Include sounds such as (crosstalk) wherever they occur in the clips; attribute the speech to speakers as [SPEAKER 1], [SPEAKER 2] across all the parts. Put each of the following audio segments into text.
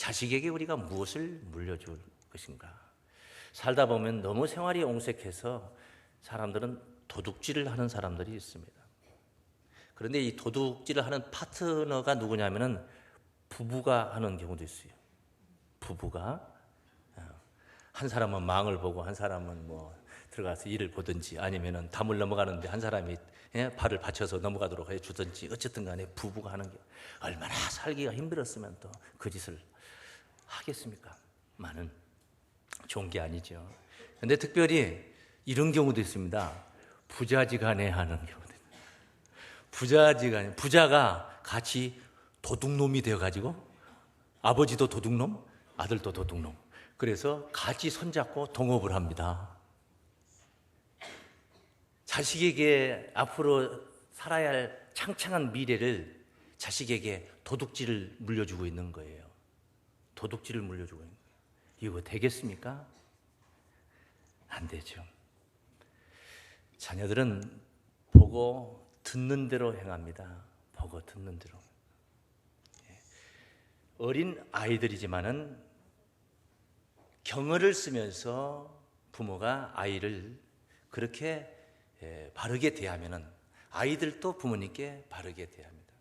[SPEAKER 1] 자식에게 우리가 무엇을 물려줄 것인가? 살다 보면 너무 생활이 옹색해서 사람들은 도둑질을 하는 사람들이 있습니다. 그런데 이 도둑질을 하는 파트너가 누구냐면은 부부가 하는 경우도 있어요. 부부가 어, 한 사람은 망을 보고 한 사람은 뭐 들어가서 일을 보든지 아니면은 담을 넘어가는데 한 사람이 예, 발을 받쳐서 넘어가도록 해 주든지 어쨌든 간에 부부가 하는 게 얼마나 살기가 힘들었으면 또 그 짓을 하겠습니까? 많은 좋은 게 아니죠. 근데 특별히 이런 경우도 있습니다. 부자지간에 하는 경우도. 부자지간에 부자가 같이 도둑놈이 되어 가지고 아버지도 도둑놈, 아들도 도둑놈. 그래서 같이 손잡고 동업을 합니다. 자식에게 앞으로 살아야 할 창창한 미래를 자식에게 도둑질을 물려주고 있는 거예요. 도둑질을 물려주고 있는 거예요. 이거 되겠습니까? 안 되죠. 자녀들은 보고 듣는 대로 행합니다. 보고 듣는 대로. 예. 어린 아이들이지만은 경어를 쓰면서 부모가 아이를 그렇게 예, 바르게 대하면은 아이들도 부모님께 바르게 대합니다.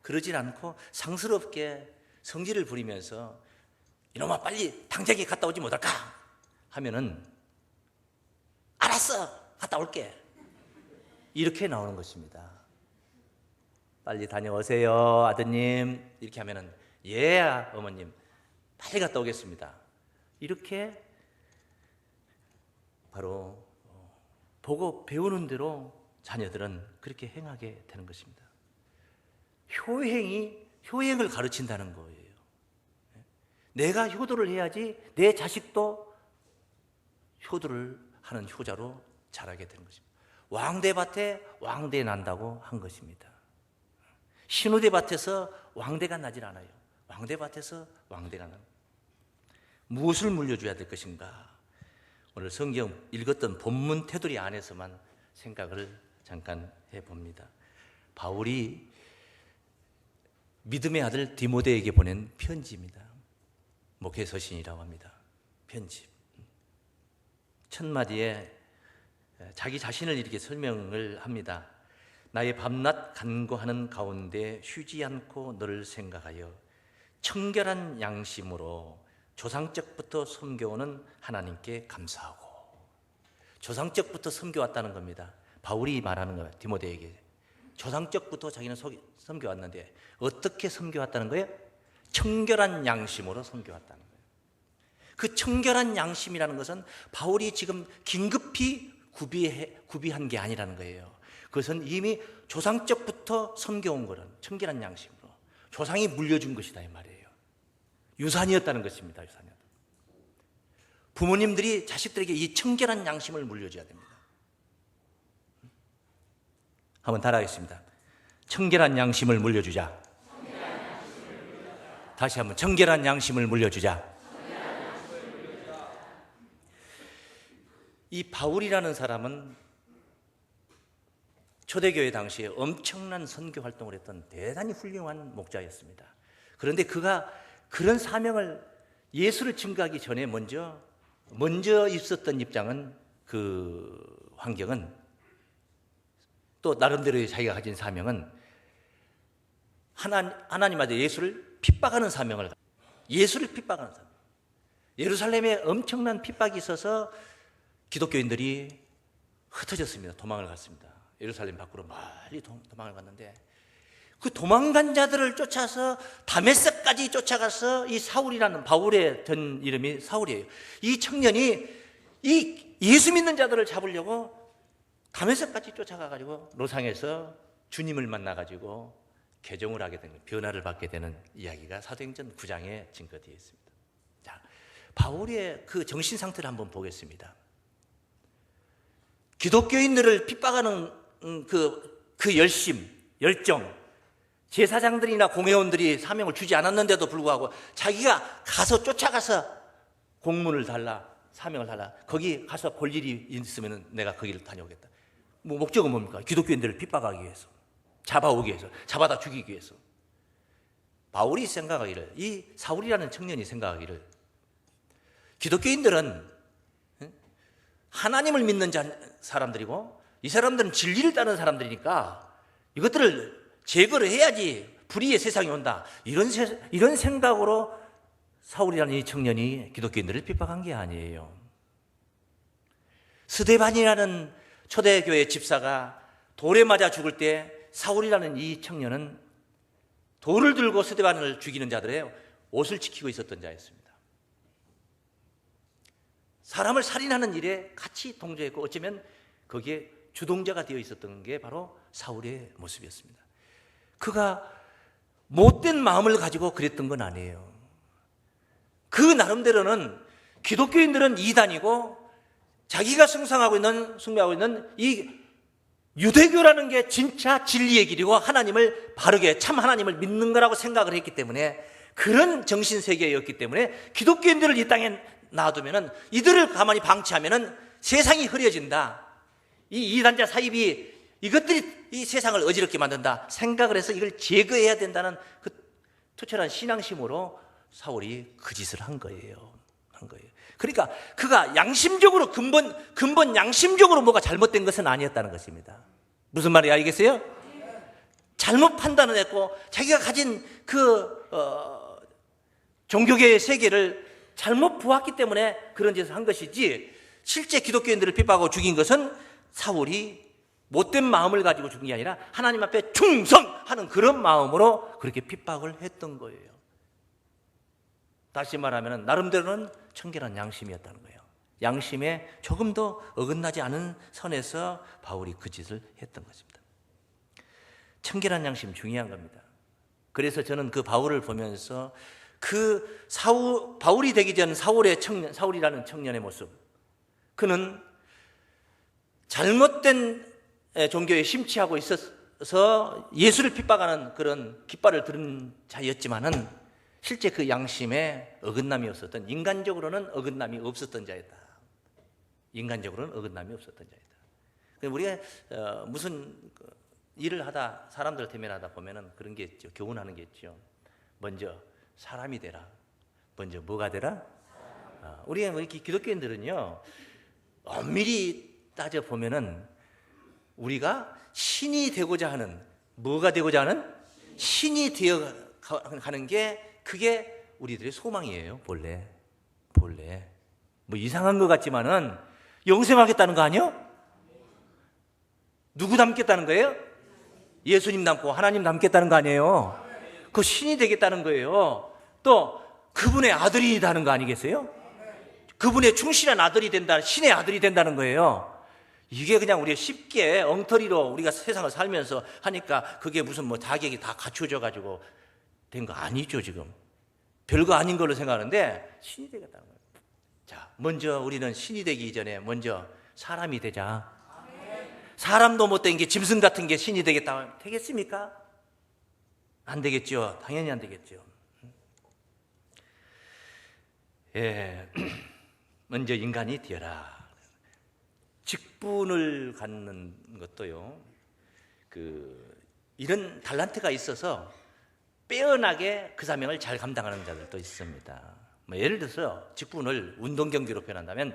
[SPEAKER 1] 그러질 않고 상스럽게 성질을 부리면서 이놈아 빨리 당장에 갔다 오지 못할까 하면은 알았어 갔다 올게 이렇게 나오는 것입니다. 빨리 다녀오세요 아드님 이렇게 하면은 예 어머님 빨리 갔다 오겠습니다. 이렇게 바로 어, 보고 배우는 대로 자녀들은 그렇게 행하게 되는 것입니다. 효행이 효행을 가르친다는 거예요. 내가 효도를 해야지 내 자식도 효도를 하는 효자로 자라게 되는 것입니다. 왕대밭에 왕대 난다고 한 것입니다. 신우대밭에서 왕대가 나질 않아요. 왕대밭에서 왕대가 나. 무엇을 물려줘야 될 것인가? 오늘 성경 읽었던 본문 테두리 안에서만 생각을 잠깐 해봅니다. 바울이 믿음의 아들 디모데에게 보낸 편지입니다. 목회 서신이라고 합니다. 편지. 첫 마디에 자기 자신을 이렇게 설명을 합니다. 나의 밤낮 간구하는 가운데 쉬지 않고 너를 생각하여 청결한 양심으로 조상적부터 섬겨오는 하나님께 감사하고 조상적부터 섬겨왔다는 겁니다. 바울이 말하는 거예요. 디모데에게 조상적부터 자기는 섬겨왔는데 어떻게 섬겨왔다는 거예요? 청결한 양심으로 섬겨왔다는 거예요. 그 청결한 양심이라는 것은 바울이 지금 긴급히 구비해, 구비한 게 아니라는 거예요. 그것은 이미 조상적부터 섬겨온 거는 청결한 양심으로 조상이 물려준 것이다 이 말이에요. 유산이었다는 것입니다. 유산이. 부모님들이 자식들에게 이 청결한 양심을 물려줘야 됩니다. 한번 따라하겠습니다. 청결한 양심을 물려주자. 다시 한번 청결한 양심을 물려주자. 이 바울이라는 사람은 초대교회 당시에 엄청난 선교 활동을 했던 대단히 훌륭한 목자였습니다. 그런데 그가 그런 사명을 예수를 증거하기 전에 먼저 먼저 있었던 입장은 그 환경은 또 나름대로의 자기가 가진 사명은 하나, 하나님한테 예수를 핍박하는 사명을 예수를 핍박하는 사명. 예루살렘에 엄청난 핍박이 있어서 기독교인들이 흩어졌습니다. 도망을 갔습니다. 예루살렘 밖으로 멀리 도망을 갔는데 그 도망간 자들을 쫓아서 다메섹까지 쫓아가서 이 사울이라는 바울의 전 이름이 사울이에요. 이 청년이 이 예수 믿는 자들을 잡으려고 다메섹까지 쫓아가 가지고 노상에서 주님을 만나 가지고 개종을 하게 되는 변화를 받게 되는 이야기가 사도행전 9장에 증거되어 있습니다. 자, 바울의 그 정신 상태를 한번 보겠습니다. 기독교인들을 핍박하는 그, 그 열심, 열정, 제사장들이나 공회원들이 사명을 주지 않았는데도 불구하고 자기가 가서 쫓아가서 공문을 달라, 사명을 달라. 거기 가서 볼 일이 있으면 내가 거기를 다녀오겠다. 뭐 목적은 뭡니까? 기독교인들을 핍박하기 위해서. 잡아오기 위해서. 잡아다 죽이기 위해서. 바울이 생각하기를 이 사울이라는 청년이 생각하기를 기독교인들은 하나님을 믿는 자- 사람들이고 이 사람들은 진리를 따르는 사람들이니까 이것들을 제거를 해야지 불의의 세상이 온다. 이런 세- 이런 생각으로 사울이라는 이 청년이 기독교인들을 핍박한 게 아니에요. 스데반이라는 초대교회 집사가 돌에 맞아 죽을 때 사울이라는 이 청년은 돌을 들고 스데반을 죽이는 자들의 옷을 지키고 있었던 자였습니다. 사람을 살인하는 일에 같이 동조했고 어쩌면 거기에 주동자가 되어 있었던 게 바로 사울의 모습이었습니다. 그가 못된 마음을 가지고 그랬던 건 아니에요. 그 나름대로는 기독교인들은 이단이고 자기가 숭상하고 있는 숭배하고 있는 이 유대교라는 게 진짜 진리의 길이고 하나님을 바르게 참 하나님을 믿는 거라고 생각을 했기 때문에 그런 정신 세계였기 때문에 기독교인들을 이 땅에 놔두면은 이들을 가만히 방치하면은 세상이 흐려진다. 이 이단자 사입이 이것들이 이 세상을 어지럽게 만든다 생각을 해서 이걸 제거해야 된다는 그 투철한 신앙심으로 사울이 그 짓을 한 거예요. 한 거예요. 그러니까 그가 양심적으로 근본 근본 양심적으로 뭐가 잘못된 것은 아니었다는 것입니다. 무슨 말인지 알겠어요? 잘못 판단을 했고 자기가 가진 그 어, 종교계의 세계를 잘못 보았기 때문에 그런 짓을 한 것이지 실제 기독교인들을 핍박하고 죽인 것은 사울이 못된 마음을 가지고 죽은 게 아니라 하나님 앞에 충성하는 그런 마음으로 그렇게 핍박을 했던 거예요. 다시 말하면 나름대로는 청결한 양심이었다는 거예요. 양심에 조금 더 어긋나지 않은 선에서 바울이 그 짓을 했던 것입니다. 청결한 양심 중요한 겁니다. 그래서 저는 그 바울을 보면서 그 사울, 바울이 되기 전 사울의 청년, 사울이라는 청년의 모습. 그는 잘못된 종교에 심취하고 있어서 예수를 핍박하는 그런 깃발을 들은 자였지만은 실제 그 양심에 어긋남이 없었던 인간적으로는 어긋남이 없었던 자였다. 인간적으로는 어긋남이 없었던 자였다. 우리가 어, 무슨 그 일을 하다 사람들 대면하다 보면은 그런 게 있죠. 교훈하는 게 있죠. 먼저 사람이 되라. 먼저 뭐가 되라? 아, 우리 우리 기- 기독교인들은요 엄밀히 따져 보면은 우리가 신이 되고자 하는 뭐가 되고자 하는 신이 되어 가- 가는 게 그게 우리들의 소망이에요. 본래 본래 뭐 이상한 것 같지만은 영생하겠다는 거 아니요? 누구 닮겠다는 거예요? 예수님 닮고 하나님 닮겠다는 거 아니에요? 그 신이 되겠다는 거예요. 또 그분의 아들이 되는 거 아니겠어요? 그분의 충실한 아들이 된다, 신의 아들이 된다는 거예요. 이게 그냥 우리가 쉽게 엉터리로 우리가 세상을 살면서 하니까 그게 무슨 뭐 자격이 다 갖춰져 가지고 된 거 아니죠, 지금. 별거 아닌 걸로 생각하는데 신이 되겠다는 거예요. 자, 먼저 우리는 신이 되기 이전에 먼저 사람이 되자. 사람도 못된 게 짐승 같은 게 신이 되겠다. 되겠습니까? 안 되겠죠. 당연히 안 되겠죠. 예. (clears throat) 먼저 인간이 되어라. 직분을 갖는 것도요. 그 이런 달란트가 있어서 빼어나게 그 사명을 잘 감당하는 자들도 있습니다. 뭐 예를 들어서 직분을 운동 경기로 표현한다면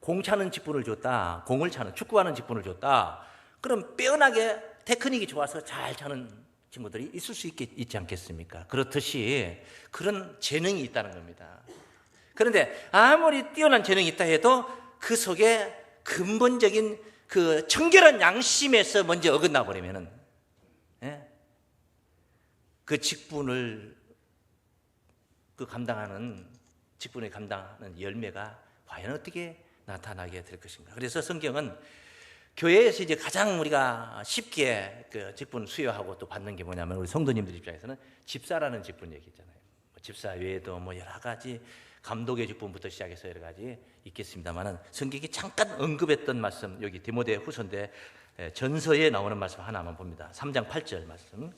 [SPEAKER 1] 공 차는 직분을 줬다. 공을 차는 축구하는 직분을 줬다. 그럼 빼어나게 테크닉이 좋아서 잘 차는 친구들이 있을 수 있겠, 있지 않겠습니까? 그렇듯이 그런 재능이 있다는 겁니다. 그런데 아무리 뛰어난 재능이 있다 해도 그 속에 근본적인 그 청결한 양심에서 먼저 어긋나 버리면은 예? 그 직분을 그 감당하는 직분을 감당하는 열매가 과연 어떻게 나타나게 될 것인가? 그래서 성경은 교회에서 이제 가장 우리가 쉽게 그 직분 수여하고 또 받는 게 뭐냐면 우리 성도님들 입장에서는 집사라는 직분 얘기잖아요. 뭐 집사 외에도 뭐 여러 가지 감독의 직분부터 시작해서 여러 가지 있겠습니다만은 성경이 잠깐 언급했던 말씀 여기 디모데 에, 전서에 나오는 말씀 하나만 봅니다. 3장 8절 말씀.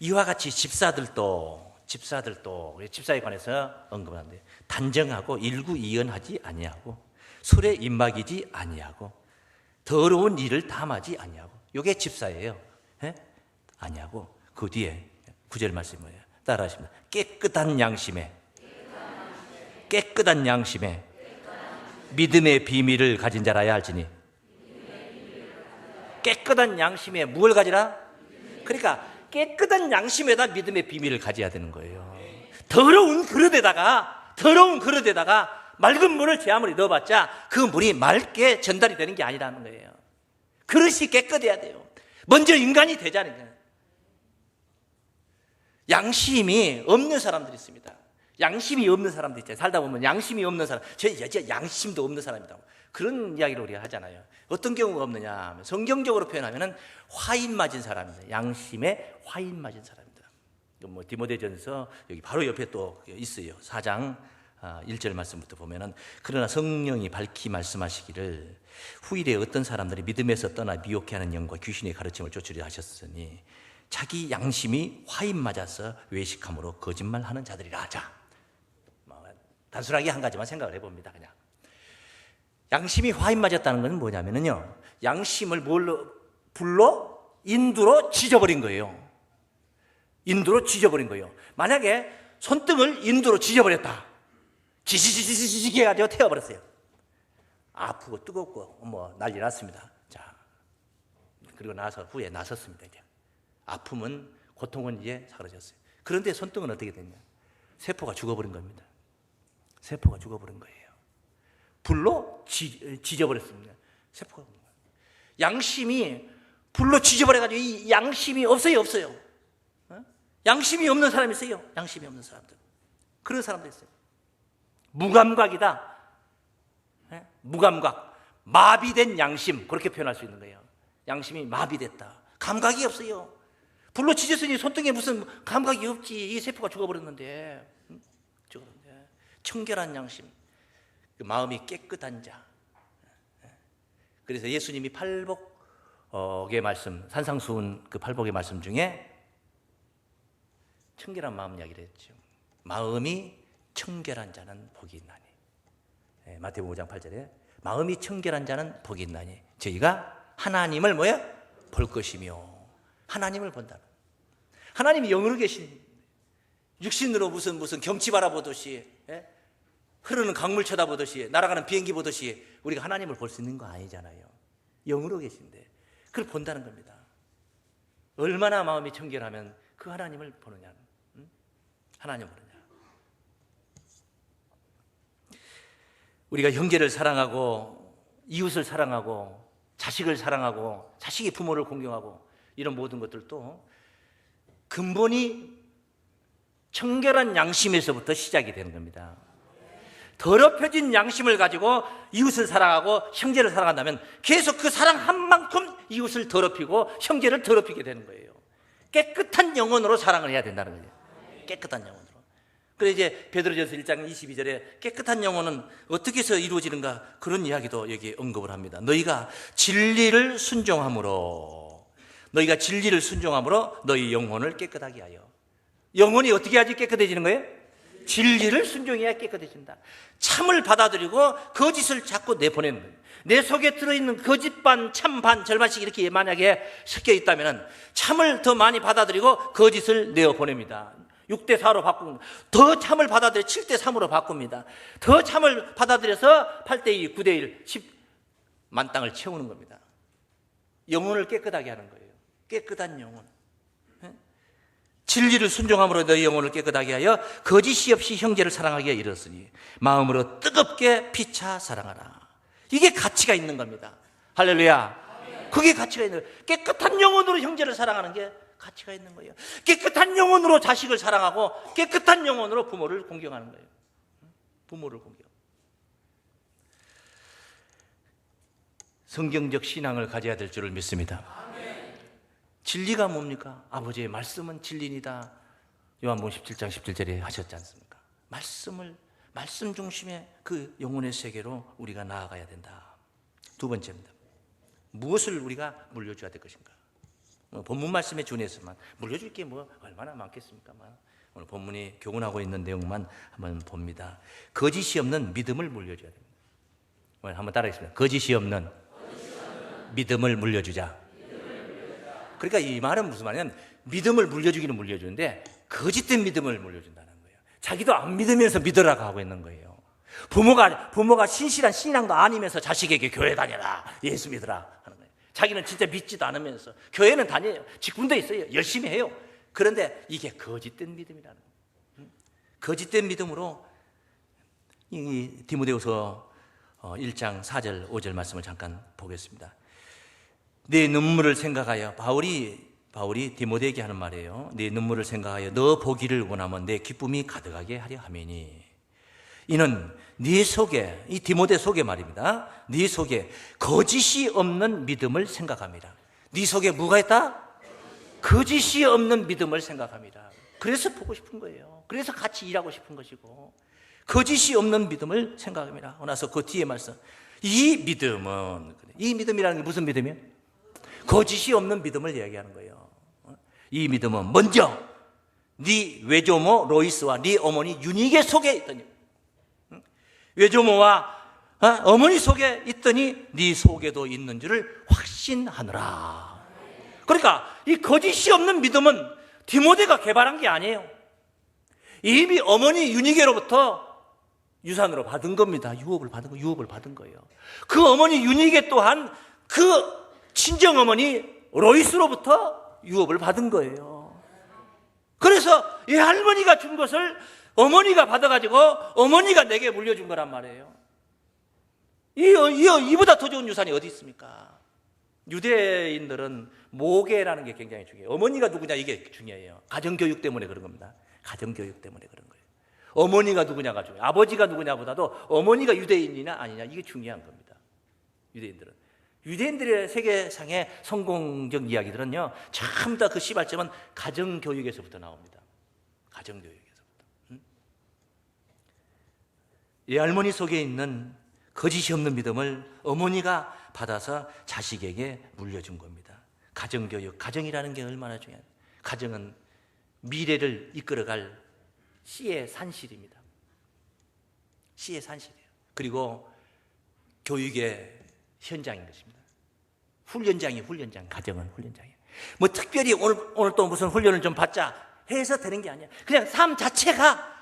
[SPEAKER 1] 이와 같이 집사들도 집사들도 집사에 관해서 언급하는데 단정하고 일구이연하지 아니하고 술에 입막이지 아니하고 더러운 일을 담하지 아니하고 요게 집사예요. 예? 아니하고 그 뒤에 구절 말씀이 뭐예요? 따라하십니다. 깨끗한 양심에 깨끗한 양심에 믿음의 비밀을 가진 자라야 할지니 깨끗한 양심에 무엇을 가지라? 그러니까 깨끗한 양심에다 믿음의 비밀을 가져야 되는 거예요. 더러운 그릇에다가 더러운 그릇에다가 맑은 물을 제 아무리 넣어봤자 그 물이 맑게 전달이 되는 게 아니라는 거예요. 그릇이 깨끗해야 돼요. 먼저 인간이 되자는 거예요. 양심이 없는 사람들이 있습니다. 양심이 없는 사람들 있잖아요. 살다 보면 양심이 없는 사람, 저 여자 양심도 없는 사람이다. 그런 이야기를 우리가 하잖아요. 어떤 경우가 없느냐 하면 성경적으로 표현하면은 화인 맞은 사람입니다. 양심에 화인 맞은 사람입니다. 뭐 디모데전서 여기 바로 옆에 또 있어요. 4장 1절 말씀부터 보면은 그러나 성령이 밝히 말씀하시기를 후일에 어떤 사람들이 믿음에서 떠나 미혹해 하는 영과 귀신의 가르침을 쫓으려 하셨으니 자기 양심이 화인 맞아서 외식함으로 거짓말하는 자들이라 하자. 뭐 단순하게 한 가지만 생각을 해봅니다. 그냥 양심이 화인 맞았다는 것은 뭐냐면요, 양심을 뭘로 불로 인두로 지져버린 거예요. 인두로 지져버린 거예요. 만약에 손등을 인두로 지져버렸다. 지지지지지지 해가지고 태워버렸어요. 아프고 뜨겁고 뭐 난리 났습니다. 자, 그리고 나서 후에 나섰습니다. 이제 아픔은 고통은 이제 사라졌어요. 그런데 손등은 어떻게 됐냐? 세포가 죽어버린 겁니다. 세포가 죽어버린 거예요. 불로 지, 지져버렸습니다. 세포가. 양심이 불로 지져버려가지고 이 양심이 없어요, 없어요. 어? 양심이 없는 사람이 있어요. 양심이 없는 사람들. 그런 사람도 있어요. 무감각이다. 예? 무감각. 마비된 양심. 그렇게 표현할 수 있는 거예요. 양심이 마비됐다. 감각이 없어요. 불로 지졌으니 손등에 무슨 감각이 없지. 이 세포가 죽어버렸는데. 응? 죽었는데. 청결한 양심. 그 마음이 깨끗한 자. 그래서 예수님이 팔복의 말씀, 산상수훈 그 팔복의 말씀 중에 청결한 마음 이야기를 했죠. 마음이 청결한 자는 복이 있나니. 네, 마태복음 5장 8절에 마음이 청결한 자는 복이 있나니. 저희가 하나님을 뭐야? 볼 것이며 하나님을 본다. 하나님이 영으로 계신 육신으로 무슨 무슨 경치 바라보듯이 예? 흐르는 강물 쳐다보듯이 날아가는 비행기 보듯이 우리가 하나님을 볼 수 있는 거 아니잖아요. 영으로 계신데 그걸 본다는 겁니다. 얼마나 마음이 청결하면 그 하나님을 보느냐. 응? 하나님을 보느냐. 우리가 형제를 사랑하고 이웃을 사랑하고 자식을 사랑하고 자식이 부모를 공경하고 이런 모든 것들도 근본이 청결한 양심에서부터 시작이 되는 겁니다. 더럽혀진 양심을 가지고 이웃을 사랑하고 형제를 사랑한다면 계속 그 사랑 한 만큼 이웃을 더럽히고 형제를 더럽히게 되는 거예요. 깨끗한 영혼으로 사랑을 해야 된다는 거예요. 깨끗한 영혼으로. 그래 이제 베드로전서 1장 22절에 깨끗한 영혼은 어떻게 해서 이루어지는가 그런 이야기도 여기 언급을 합니다. 너희가 진리를 순종함으로 너희가 진리를 순종함으로 너희 영혼을 깨끗하게 하여 영혼이 어떻게 하지 깨끗해지는 거예요? 진리를 순종해야 깨끗해진다. 참을 받아들이고 거짓을 자꾸 내보내는. 내 속에 들어있는 거짓 반, 참 반, 절반씩 이렇게 만약에 섞여 있다면 참을 더 많이 받아들이고 거짓을 내어 보냅니다. 6대 4로 바꿉니다. 더 참을 받아들여 7대 3으로 바꿉니다. 더 참을 받아들여서 8대 2, 9대 1, 10 만 땅을 채우는 겁니다. 영혼을 깨끗하게 하는 거예요. 깨끗한 영혼. 진리를 순종함으로 너희 영혼을 깨끗하게 하여 거짓이 없이 형제를 사랑하게 이르렀으니 마음으로 뜨겁게 피차 사랑하라. 이게 가치가 있는 겁니다. 할렐루야. 그게 가치가 있는 거예요. 깨끗한 영혼으로 형제를 사랑하는 게 가치가 있는 거예요. 깨끗한 영혼으로 자식을 사랑하고 깨끗한 영혼으로 부모를 공경하는 거예요. 부모를 공경. 성경적 신앙을 가져야 될 줄을 믿습니다. 진리가 뭡니까? 아버지의 말씀은 진리니다. 요한복음 17장 17절에 하셨지 않습니까? 말씀을 말씀 중심의 그 영혼의 세계로 우리가 나아가야 된다. 두 번째입니다. 무엇을 우리가 물려줘야 될 것인가? 뭐 본문 말씀에 준해서만 물려줄 게 뭐 얼마나 많겠습니까만 오늘 본문이 교훈하고 있는 내용만 한번 봅니다. 거짓이 없는 믿음을 물려줘야 됩니다. 오늘 한번 따라하겠습니다. 거짓이 없는, 믿음을 물려주자. 그러니까 이 말은 무슨 말이냐면 믿음을 물려주기는 물려주는데 거짓된 믿음을 물려준다는 거예요. 자기도 안 믿으면서 믿으라고 하고 있는 거예요. 부모가 부모가 신실한 신앙도 아니면서 자식에게 교회 다녀라 예수 믿으라 하는 거예요. 자기는 진짜 믿지도 않으면서 교회는 다녀요. 직분도 있어요. 열심히 해요. 그런데 이게 거짓된 믿음이라는 거예요. 음? 거짓된 믿음으로 이 디모데후서 1장 4절 5절 말씀을 잠깐 보겠습니다. 내 눈물을 생각하여 바울이 바울이 디모데에게 하는 말이에요. 내 눈물을 생각하여 너 보기를 원하면 내 기쁨이 가득하게 하려 함이니 이는 네 속에 이 디모데 속에 말입니다. 네 속에 거짓이 없는 믿음을 생각합니다. 네 속에 뭐가 있다? 거짓이 없는 믿음을 생각합니다. 그래서 보고 싶은 거예요. 그래서 같이 일하고 싶은 것이고 거짓이 없는 믿음을 생각합니다. 나서 그 뒤에 말씀. 이 믿음은 이 믿음이라는 게 무슨 믿음이에요? 거짓이 없는 믿음을 이야기하는 거예요. 이 믿음은 먼저 네 외조모 로이스와 네 어머니 유니게 속에 있더니 외조모와 어? 머니 속에 있더니 네 속에도 있는 줄을 확신하느라. 그러니까 이 거짓이 없는 믿음은 디모데가 개발한 게 아니에요. 이미 어머니 유니게로부터 유산으로 받은 겁니다. 유업을 받은 거, 유업을 받은 거예요. 그 어머니 유니게 또한 그 친정 어머니 로이스로부터 유업을 받은 거예요. 그래서 이 할머니가 준 것을 어머니가 받아가지고 어머니가 내게 물려준 거란 말이에요. 이, 이, 이보다 더 좋은 유산이 어디 있습니까? 유대인들은 모계라는 게 굉장히 중요해요. 어머니가 누구냐 이게 중요해요. 가정교육 때문에 그런 겁니다. 가정교육 때문에 그런 거예요. 어머니가 누구냐가 중요해요. 아버지가 누구냐보다도 어머니가 유대인이냐 아니냐 이게 중요한 겁니다. 유대인들은. 유대인들의 세계상의 성공적 이야기들은요, 전부 다 그 시발점은 가정교육에서부터 나옵니다. 가정교육에서부터. 응? 이 할머니 속에 있는 거짓이 없는 믿음을 어머니가 받아서 자식에게 물려준 겁니다. 가정교육, 가정이라는 게 얼마나 중요해요. 가정은 미래를 이끌어갈 씨의 산실입니다. 씨의 산실이에요. 그리고 교육의 현장인 것입니다. 훈련장이 훈련장, 가정은 훈련장이에요. 뭐 특별히 오늘, 오늘 또 무슨 훈련을 좀 받자 해서 되는 게 아니야. 그냥 삶 자체가,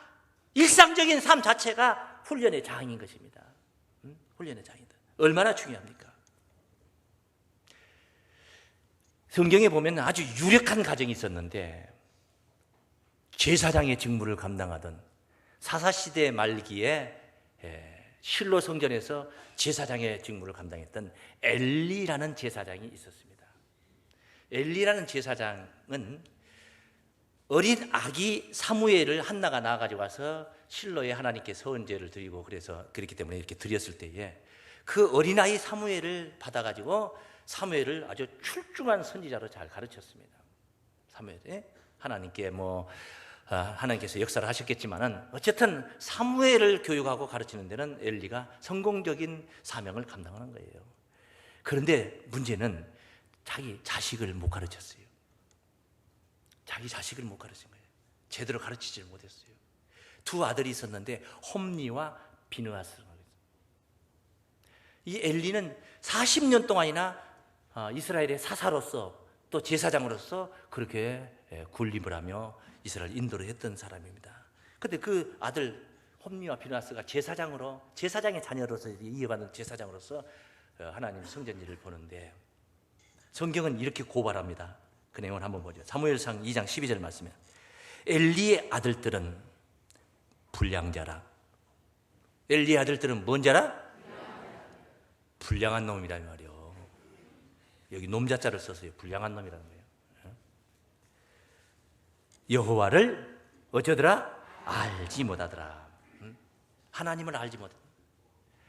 [SPEAKER 1] 일상적인 삶 자체가 훈련의 장인 것입니다. 응? 훈련의 장이다. 얼마나 중요합니까? 성경에 보면 아주 유력한 가정이 있었는데, 제사장의 직무를 감당하던 사사시대 말기에 실로 성전에서 제사장의 직무를 감당했던 엘리라는 제사장이 있었습니다. 엘리라는 제사장은 어린 아기 사무엘을 한나가 낳아 가지고 와서 실로에 하나님께 서은제를 드리고 그래서 그렇기 때문에 이렇게 드렸을 때에 그 어린아이 사무엘을 받아 가지고 사무엘을 아주 출중한 선지자로 잘 가르쳤습니다. 사무엘에 하나님께 뭐 아, 하나님께서 역사를 하셨겠지만은 어쨌든 사무엘을 교육하고 가르치는 데는 엘리가 성공적인 사명을 감당하는 거예요. 그런데 문제는 자기 자식을 못 가르쳤어요. 자기 자식을 못 가르친 거예요. 제대로 가르치질 못했어요. 두 아들이 있었는데 홈리와 비누아스. 이 엘리는 40년 동안이나 아, 이스라엘의 사사로서 또 제사장으로서 그렇게 군림을 하며 이스라엘 인도를 했던 사람입니다. 근데 그 아들 홈리와 비나스가 제사장으로 제사장의 자녀로서 이어받는 제사장으로서 어, 하나님 성전 일을 보는데 성경은 이렇게 고발합니다. 그 내용을 한번 보죠. 사무엘상 2장 12절 말씀에 엘리의 아들들은 불량자라. 엘리의 아들들은 뭔 자라? 불량한 놈이란 말이요. 여기 놈자자를 써서요. 불량한 놈이라는 거예요. 여호와를 어쩌더라? 알지 못하더라. 하나님을 알지 못하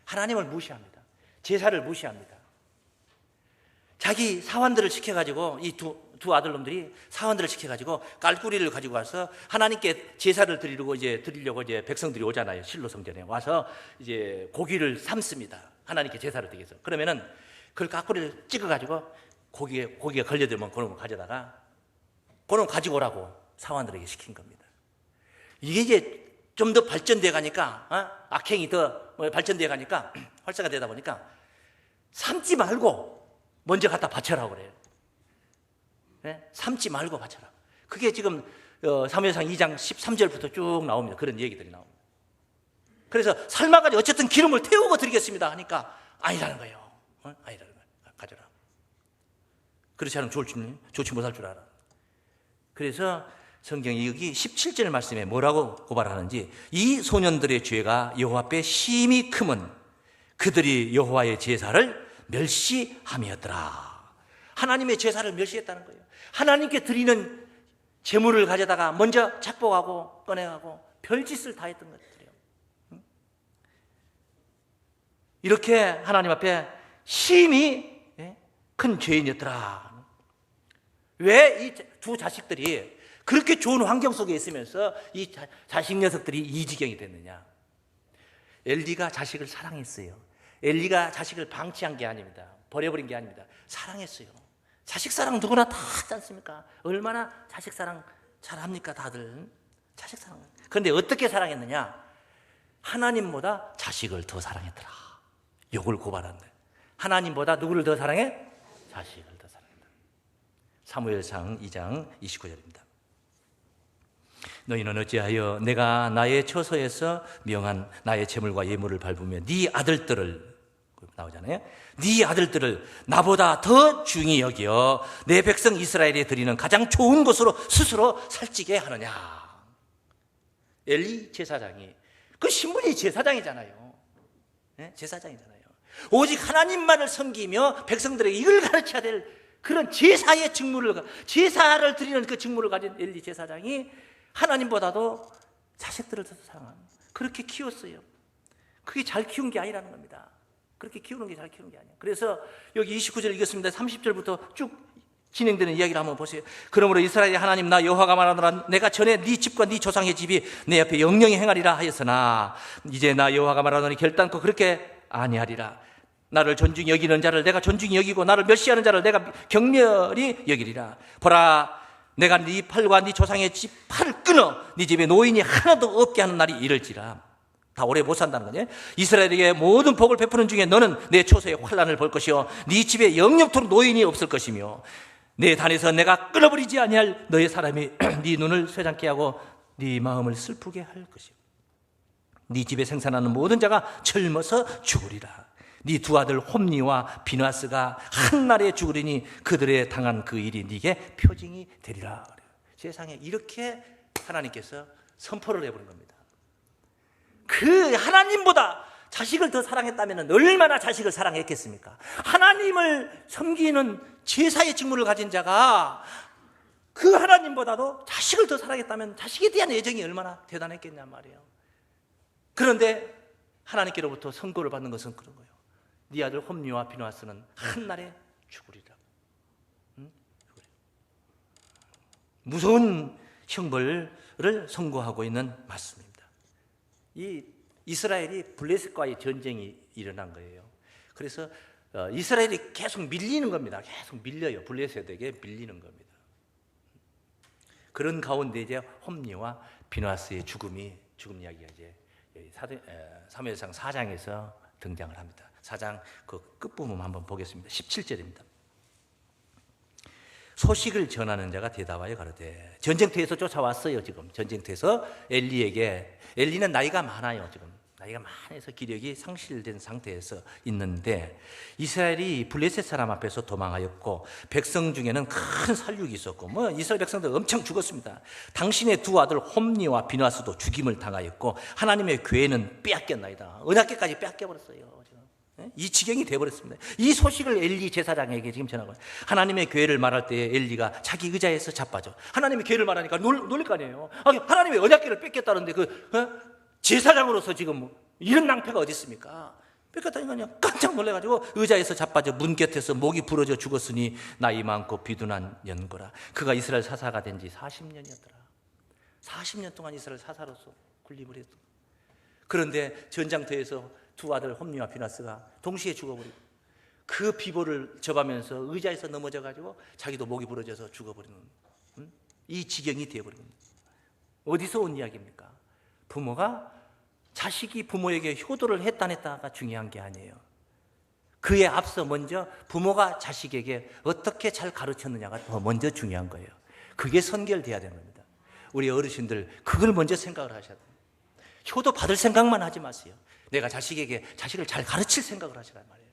[SPEAKER 1] 하나님을 무시합니다. 제사를 무시합니다. 자기 사환들을 시켜가지고 이 두 두 아들놈들이 사환들을 시켜가지고 깔꾸리를 가지고 와서 하나님께 제사를 드리려고 이제 드리려고 이제 백성들이 오잖아요 실로 성전에 와서 이제 고기를 삶습니다 하나님께 제사를 드리겠어 그러면은 그걸 깔꾸리를 찍어가지고 고기에 고기가 걸려들면 그놈을 가져다가 그놈 가지고 오라고 사원들에게 시킨 겁니다. 이게 이제 좀 더 발전돼 가니까 어? 악행이 더뭐 발전돼 가니까 (clears throat) 활성화 되다 보니까 삶지 말고 먼저 갖다 바쳐라 그래요. 네? 삶지 말고 바쳐라. 그게 지금 어, 사무엘상 2장 13절부터 쭉 나옵니다. 그런 얘기들이 나옵니다. 그래서 삶아가지 어쨌든 기름을 태우고 드리겠습니다 하니까 아니라는 거예요. 어? 아니라는 거예요. 가져라. 그렇지 않으면 좋을 줄, 좋지 못할 줄 알아. 그래서 성경이 여기 17절 말씀에 뭐라고 고발하는지 이 소년들의 죄가 여호와 앞에 심히 크면 그들이 여호와의 제사를 멸시함이었더라. 하나님의 제사를 멸시했다는 거예요. 하나님께 드리는 제물을 가져다가 먼저 착복하고 꺼내가고 별짓을 다 했던 것들이에요. 응? 이렇게 하나님 앞에 심히 예, 큰 죄인이었더라. 왜 이 두 자식들이 그렇게 좋은 환경 속에 있으면서 이 자, 자식 녀석들이 이 지경이 됐느냐? 엘리가 자식을 사랑했어요. 엘리가 자식을 방치한 게 아닙니다. 버려버린 게 아닙니다. 사랑했어요. 자식 사랑 누구나 다 하지 않습니까? 얼마나 자식 사랑 잘합니까, 다들? 자식 사랑. 그런데 어떻게 사랑했느냐? 하나님보다 자식을 더 사랑했더라. 욕을 고발한다. 하나님보다 누구를 더 사랑해? 자식을 더 사랑했다. 사무엘상 2장 29절입니다. 너희는 어찌하여 내가 나의 처소에서 명한 나의 재물과 예물을 밟으며 네 아들들을 나오잖아요. 네 아들들을 나보다 더 중히 여겨 내 백성 이스라엘에 드리는 가장 좋은 곳으로 스스로 살찌게 하느냐. 엘리 제사장이 그 신분이 제사장이잖아요. 네? 제사장이잖아요. 오직 하나님만을 섬기며 백성들에게 이걸 가르쳐야 될 그런 제사의 직무를 제사를 드리는 그 직무를 가진 엘리 제사장이 하나님보다도 자식들을 더 사랑하는 그렇게 키웠어요. 그게 잘 키운 게 아니라는 겁니다. 그렇게 키우는 게 잘 키우는 게 아니에요. 그래서 여기 29절 읽었습니다. 30절부터 쭉 진행되는 이야기를 한번 보세요. 그러므로 이스라엘의 하나님 나 여호와가 말하노라 내가 전에 네 집과 네 조상의 집이 내 앞에 영영히 행하리라 하였으나 이제 나 여호와가 말하노니 결단코 그렇게 아니하리라. 나를 존중히 여기는 자를 내가 존중히 여기고 나를 멸시하는 자를 내가 경멸히 여기리라. 보라 내가 네 팔과 네 조상의 집 팔을 끊어 네 집에 노인이 하나도 없게 하는 날이 이럴지라. 다 오래 못 산다는 거지. 이스라엘에게 모든 복을 베푸는 중에 너는 내 초소의 환란을 볼 것이요 네 집에 영영토록 노인이 없을 것이며 내 단에서 내가 끊어버리지 아니할 너의 사람이 (clears throat) 네 눈을 쇠장케 하고 네 마음을 슬프게 할 것이요 네 집에 생산하는 모든 자가 젊어서 죽으리라. 네 두 아들 홈니와 비나스가 한날에 죽으리니 그들의 당한 그 일이 네게 표징이 되리라. 세상에 이렇게 하나님께서 선포를 해버린 겁니다. 그 하나님보다 자식을 더 사랑했다면 얼마나 자식을 사랑했겠습니까? 하나님을 섬기는 제사의 직무를 가진 자가 그 하나님보다도 자식을 더 사랑했다면 자식에 대한 애정이 얼마나 대단했겠냐 말이에요. 그런데 하나님께로부터 선고를 받는 것은 그런 거예요. 네 아들 홈리와 비누아스는 한날에 죽으리라. 응? 무서운 형벌을 선고하고 있는 말씀입니다. 이 이스라엘이 블레셋과의 전쟁이 일어난 거예요. 그래서 어, 이스라엘이 계속 밀리는 겁니다. 계속 밀려요. 블레셋에게 밀리는 겁니다. 그런 가운데 이제 홈리와 비누아스의 죽음이 죽음 이야기가 이제 사무엘상 4장에서 등장을 합니다. 4장 그 끝부분 한번 보겠습니다. 17절입니다. 소식을 전하는 자가 대답하여 가로되 전쟁터에서 쫓아왔어요 지금 전쟁터에서 엘리에게 엘리는 나이가 많아요 지금 나이가 많아서 기력이 상실된 상태에서 있는데 이스라엘이 블레셋 사람 앞에서 도망하였고 백성 중에는 큰 살육이 있었고 뭐 이스라엘 백성들 엄청 죽었습니다. 당신의 두 아들 홈니와 비나스도 죽임을 당하였고 하나님의 교회는 빼앗겼나이다. 은하계까지 빼앗겨 버렸어요. 이 지경이 되어버렸습니다. 이 소식을 엘리 제사장에게 지금 전하고 하나님의 교회를 말할 때 엘리가 자기 의자에서 자빠져. 하나님의 교회를 말하니까 놀, 놀릴 거 아니에요. 아, 하나님의 언약계를 뺏겼다는데 그 어? 제사장으로서 지금 뭐 이런 낭패가 어디 있습니까? 뺏겼다니까 그냥 깜짝 놀래가지고 의자에서 자빠져 문 곁에서 목이 부러져 죽었으니 나이 많고 비둔한 연거라. 그가 이스라엘 사사가 된 지 40년이었더라. 40년 동안 이스라엘 사사로서 군림을 했어. 그런데 전장터에서 두 아들 홈리와 비나스가 동시에 죽어버리고 그 비보를 접하면서 의자에서 넘어져 가지고 자기도 목이 부러져서 죽어버리는 음? 이 지경이 되어버린 겁니다. 어디서 온 이야기입니까? 부모가 자식이 부모에게 효도를 했다 안 했다가 중요한 게 아니에요. 그에 앞서 먼저 부모가 자식에게 어떻게 잘 가르쳤느냐가 더 먼저 중요한 거예요. 그게 선결돼야 되는 겁니다. 우리 어르신들 그걸 먼저 생각을 하셔야 돼요. 효도 받을 생각만 하지 마세요. 내가 자식에게 자식을 잘 가르칠 생각을 하시란 말이에요.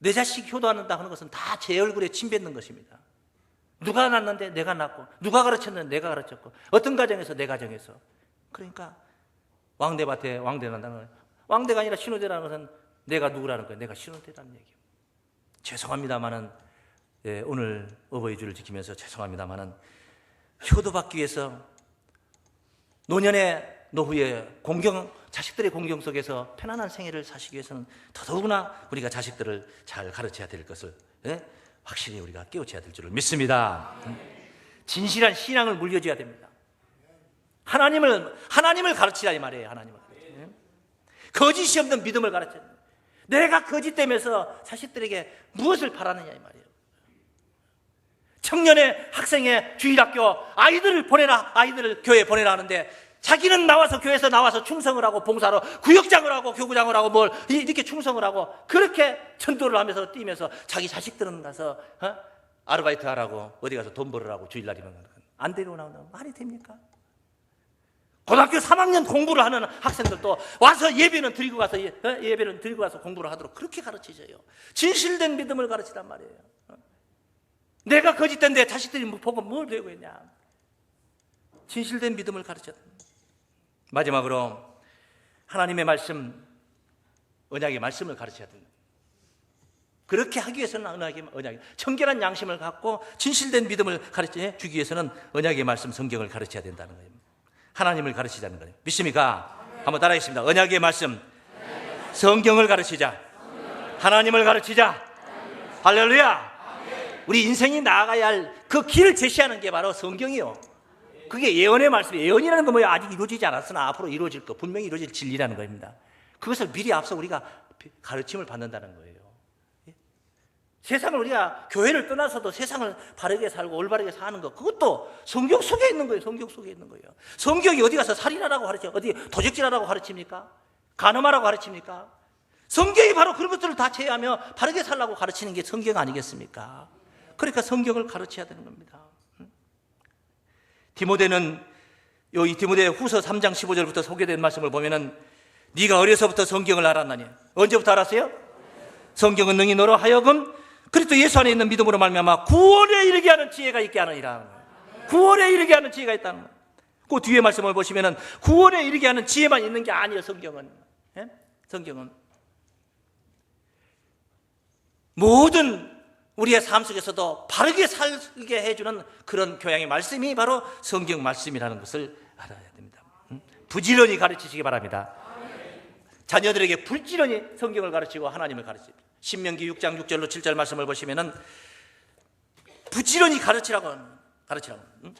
[SPEAKER 1] 내 자식 효도한다 하는 것은 다 제 얼굴에 침 뱉는 것입니다. 누가 낳는데 내가 낳고, 누가 가르쳤는데 내가 가르쳤고, 어떤 가정에서 내 가정에서. 그러니까 왕대밭에 왕대 난다는 거예요. 왕대가 아니라 신호대라는 것은 내가 누구라는 거예요. 내가 신호대라는 얘기예요. 죄송합니다만은 예, 오늘 어버이 주를 지키면서 죄송합니다만은 효도받기 위해서 노년의 노후에 공경 자식들의 공경 속에서 편안한 생애를 사시기 위해서는 더더구나 우리가 자식들을 잘 가르쳐야 될 것을 예? 확실히 우리가 깨우쳐야 될 줄을 믿습니다. 진실한 신앙을 물려줘야 됩니다. 하나님을 하나님을 가르치라 이 말이에요. 하나님을 가르치라. 예? 거짓이 없는 믿음을 가르쳐야. 내가 거짓되면서 자식들에게 무엇을 바라느냐 이 말이에요. 청년의 학생의 주일학교 아이들을 보내라 아이들을 교회 보내라 하는데 자기는 나와서 교회에서 나와서 충성을 하고 봉사로 구역장을 하고 교구장을 하고 뭘 이렇게 충성을 하고 그렇게 전도를 하면서 뛰면서 자기 자식들은 가서 어? 아르바이트 하라고 어디 가서 돈 벌으라고 주일날이면 안 나온다 말이 됩니까? 고등학교 3학년 공부를 하는 학생들도 와서 예배는 드리고 가서 예, 어? 예배는 드리고 가서 공부를 하도록 그렇게 가르치셔요. 진실된 믿음을 가르치란 말이에요. 어? 내가 거짓된데 자식들이 보고 뭘 배우고 있냐? 진실된 믿음을 가르쳤다. 마지막으로 하나님의 말씀, 언약의 말씀을 가르쳐야 된다. 그렇게 하기 위해서는 언약의 언약, 청결한 양심을 갖고 진실된 믿음을 가르쳐 주기 위해서는 언약의 말씀, 성경을 가르쳐야 된다는 거예요. 하나님을 가르치자는 거예요. 믿습니까? 한번 따라하겠습니다. 언약의 말씀, 성경을 가르치자. 하나님을 가르치자. 할렐루야. 우리 인생이 나아가야 할 그 길을 제시하는 게 바로 성경이요. 그게 예언의 말씀, 예언이라는 건 뭐야? 아직 이루어지지 않았으나 앞으로 이루어질 거, 분명히 이루어질 진리라는 겁니다. 그것을 미리 앞서 우리가 가르침을 받는다는 거예요. 예? 세상을 우리가 교회를 떠나서도 세상을 바르게 살고 올바르게 사는 것, 그것도 성경 속에 있는 거예요. 성경 속에 있는 거예요. 성경이 어디 가서 살인하라고 가르쳐, 어디 도적질하라고 가르칩니까? 간음하라고 가르칩니까? 성경이 바로 그런 것들을 다 제외하며 바르게 살라고 가르치는 게 성경 아니겠습니까? 그러니까 성경을 가르쳐야 되는 겁니다. 디모데는 이 디모데 후서 3장 15절부터 소개된 말씀을 보면은 네가 어려서부터 성경을 알았나니 언제부터 알았어요? 성경은 능히 너로 하여금 그리스도 예수 안에 있는 믿음으로 말미암아 구원에 이르게 하는 지혜가 있게 하느니라. 구원에 이르게 하는 지혜가 있다는 거예요. 그 뒤에 말씀을 보시면은 구원에 이르게 하는 지혜만 있는 게 아니에요. 성경은 예? 성경은 모든 우리의 삶 속에서도 바르게 살게 해주는 그런 교양의 말씀이 바로 성경 말씀이라는 것을 알아야 됩니다. 음? 부지런히 가르치시기 바랍니다. 자녀들에게 불지런히 성경을 가르치고 하나님을 가르칩니다. 신명기 6장 6절로 7절 말씀을 보시면은 부지런히 가르치라고 가르치라고. 음?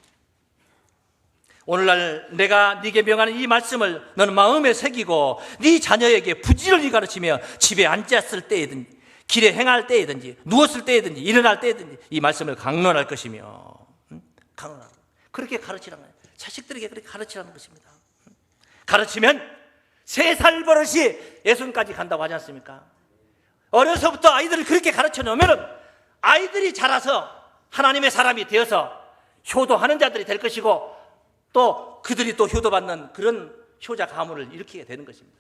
[SPEAKER 1] 오늘날 내가 네게 명하는 이 말씀을 너는 마음에 새기고 네 자녀에게 부지런히 가르치며 집에 앉았을 때이든지 길에 행할 때이든지 누웠을 때이든지 일어날 때이든지 이 말씀을 강론할 것이며 음? 강론하고 그렇게 가르치라는 거예요. 자식들에게 그렇게 가르치라는 것입니다. 음? 가르치면 세 살 버릇이 예순까지 간다고 하지 않습니까? 어려서부터 아이들을 그렇게 가르쳐 놓으면 아이들이 자라서 하나님의 사람이 되어서 효도하는 자들이 될 것이고 또 그들이 또 효도받는 그런 효자 가문을 일으키게 되는 것입니다.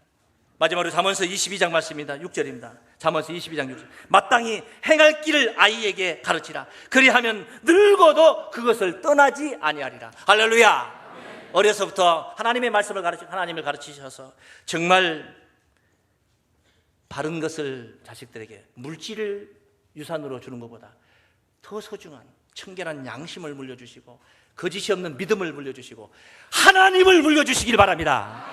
[SPEAKER 1] 마지막으로 잠언서 22장 말씀입니다. 6절입니다. 잠언서 22장 6절. 마땅히 행할 길을 아이에게 가르치라. 그리하면 늙어도 그것을 떠나지 아니하리라. 할렐루야. 어려서부터 하나님의 말씀을 가르치 하나님을 가르치셔서 정말 바른 것을 자식들에게 물질을 유산으로 주는 것보다 더 소중한 청결한 양심을 물려주시고 거짓이 없는 믿음을 물려주시고 하나님을 물려주시길 바랍니다.